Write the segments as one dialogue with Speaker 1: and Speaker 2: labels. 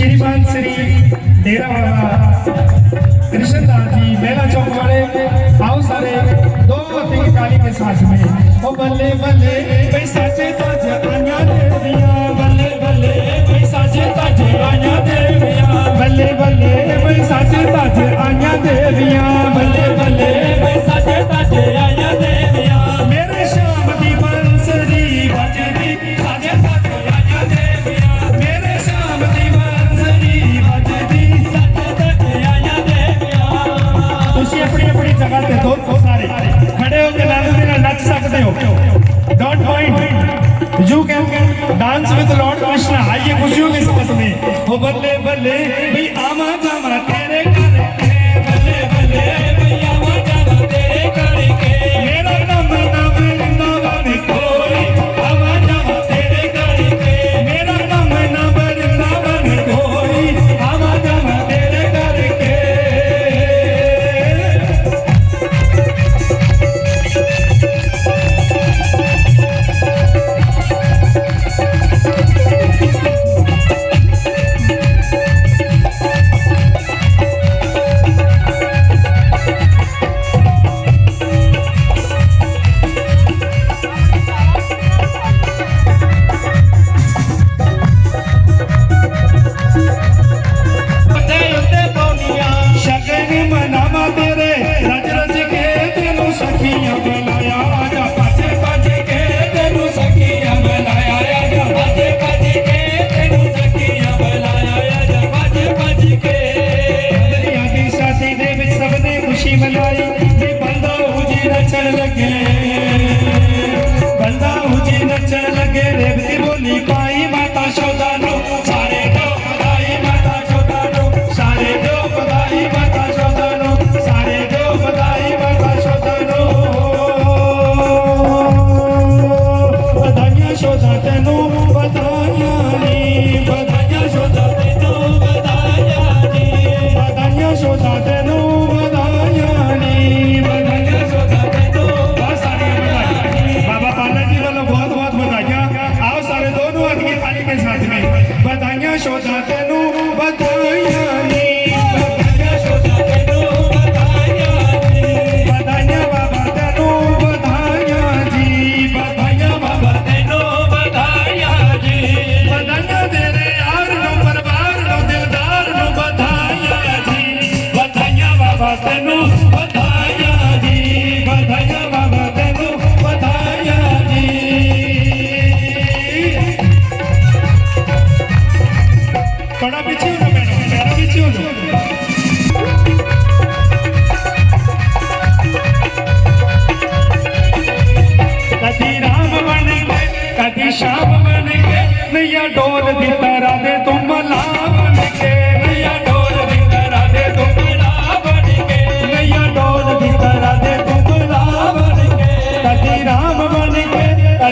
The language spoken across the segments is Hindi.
Speaker 1: श्रीमान श्री डेरावाला कृष्णदास जी मेला चौक वाले आओ सारे दो तीन के साथ में। ओ बल्ले बल्ले, पैसा से तो दे दिया बल्ले बल्ले, पैसा से तो दे दिया बल्ले बल्ले, पैसा से तो जगाना दे dot point you can dance with lord Krishna आइए खुशियों के साथ में हो बल्ले बल्ले भाई आमा जामा तेरे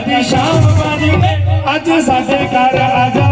Speaker 1: ਦੀ ਸ਼ਾਮ ਬਣੀ। ਅੱਜ ਸਾਡੇ ਘਰ ਆ ਜਾ।